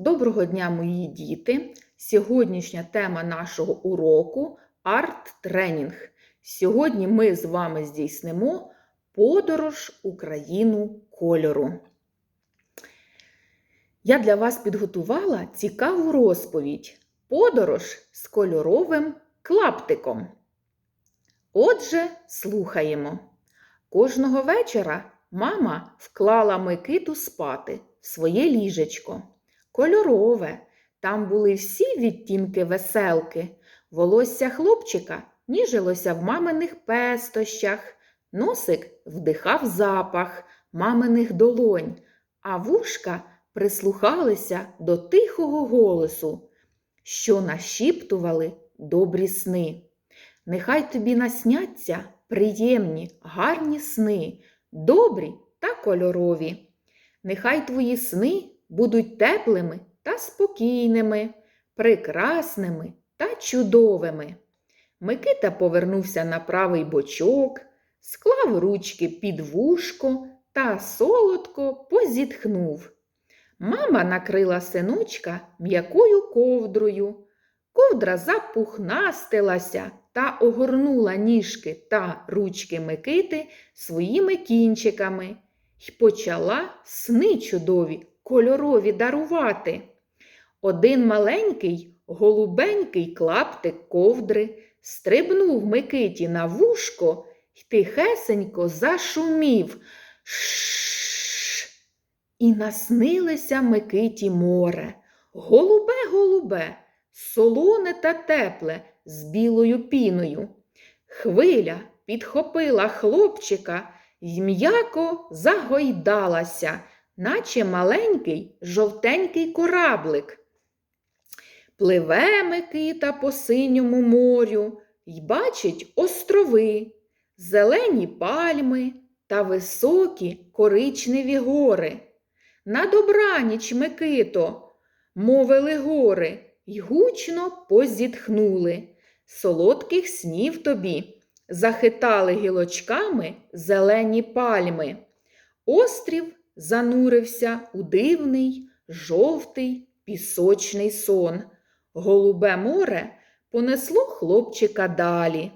Доброго дня, мої діти! Сьогоднішня тема нашого уроку арт-тренінг. Сьогодні ми з вами здійснимо подорож у країну кольору. Я для вас підготувала цікаву розповідь Подорож з кольоровим клаптиком. Отже, слухаємо. Кожного вечора мама вклала Микиту спати в своє ліжечко. Кольорове. Там були всі відтінки веселки. Волосся хлопчика ніжилося в маминих пестощах, носик вдихав запах маминих долонь, а вушка прислухалися до тихого голосу, що нашіптували добрі сни. Нехай тобі насняться приємні, гарні сни, добрі та кольорові. Нехай твої сни будуть теплими та спокійними, прекрасними та чудовими. Микита повернувся на правий бочок, склав ручки під вушко та солодко позітхнув. Мама накрила синочка м'якою ковдрою. Ковдра запухнастилася та огорнула ніжки та ручки Микити своїми кінчиками й почала сни чудові, кольорові дарувати. Один маленький голубенький клаптик ковдри стрибнув Микиті на вушко й тихесенько зашумів. Шш. І наснилося Микиті море. Голубе, голубе, солоне та тепле з білою піною. Хвиля підхопила хлопчика й м'яко загойдалася, наче маленький жовтенький кораблик. Пливе Микита по синьому морю й бачить острови, зелені пальми та високі коричневі гори. На добраніч, Микито, мовили гори, й гучно позітхнули. Солодких снів тобі захитали гілочками зелені пальми. Острів занурився у дивний, жовтий пісочний сон. Голубе море понесло хлопчика далі.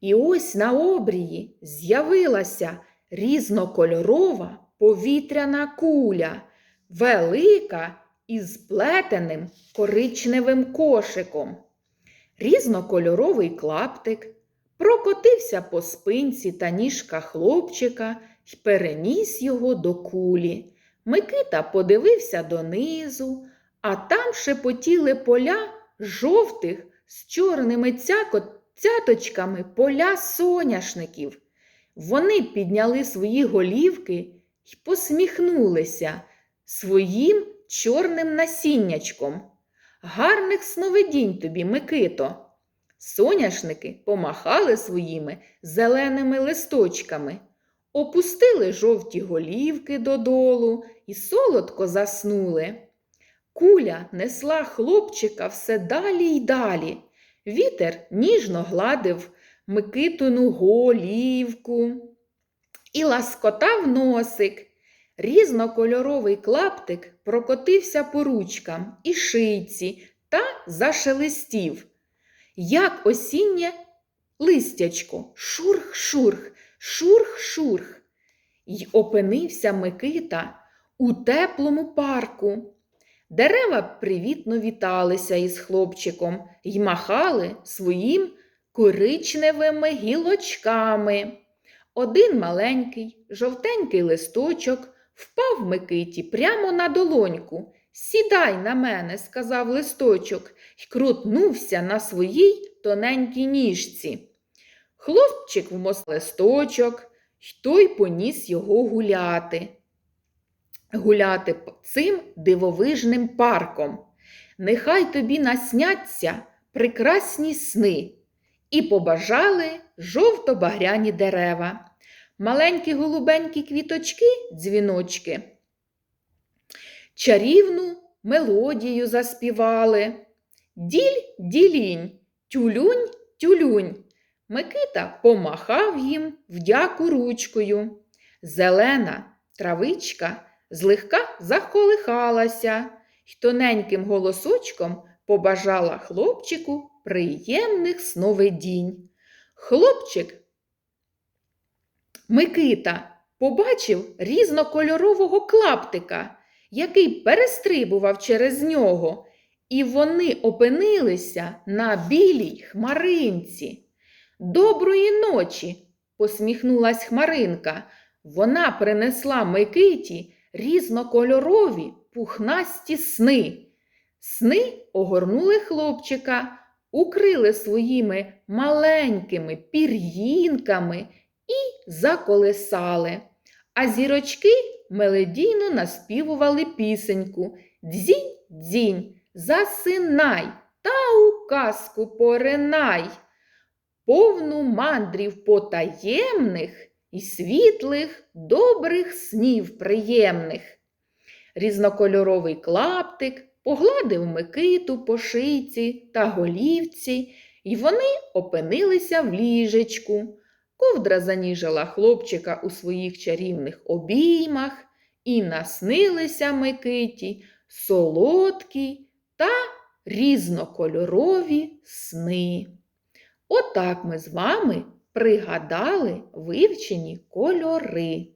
І ось на обрії з'явилася різнокольорова повітряна куля, велика із плетеним коричневим кошиком. Різнокольоровий клаптик прокотився по спинці та ніжках хлопчика й переніс його до кулі. Микита подивився донизу, а там шепотіли поля жовтих з чорними цяко... цяточками поля соняшників. Вони підняли свої голівки й посміхнулися своїм чорним насіннячком. Гарних сновидінь тобі, Микито. Соняшники помахали своїми зеленими листочками, опустили жовті голівки додолу і солодко заснули. Куля несла хлопчика все далі й далі. Вітер ніжно гладив Микитину голівку і ласкотав носик. Різнокольоровий клаптик прокотився по ручкам і шийці та зашелестів, як осіннє листячко, шурх-шурх, шурх-шурх. Й опинився Микита у теплому парку. Дерева привітно віталися із хлопчиком й махали своїм коричневими гілочками. Один маленький, жовтенький листочок впав Микиті прямо на долоньку. Сідай на мене, сказав листочок, й крутнувся на своїй тоненькій ніжці. Хлопчик вмос листочок, й той поніс його гуляти. Гуляти цим дивовижним парком. Нехай тобі насняться прекрасні сни. І побажали жовто-багряні дерева, маленькі голубенькі квіточки, дзвіночки. Чарівну мелодію заспівали. Діль ділінь, тюлюнь тюлюнь. Микита помахав їм вдяку ручкою. Зелена травичка злегка заколихалася й тоненьким голосочком побажала хлопчику приємних сновидінь. Хлопчик Микита побачив різнокольорового клаптика, який перестрибував через нього, і вони опинилися на білій хмаринці. Доброї ночі, посміхнулась хмаринка. Вона принесла Микиті різнокольорові пухнасті сни. Сни огорнули хлопчика, укрили своїми маленькими пір'їнками і заколисали. А зірочки мелодійно наспівували пісеньку Дзінь, дзінь, засинай та у казку поринай. Повну мандрів потаємних і світлих, добрих снів приємних. Різнокольоровий клаптик погладив Микиту по шийці та голівці, і вони опинилися в ліжечку. Ковдра заніжила хлопчика у своїх чарівних обіймах, і наснилися Микиті солодкі та різнокольорові сни. Отак ми з вами пригадали вивчені кольори.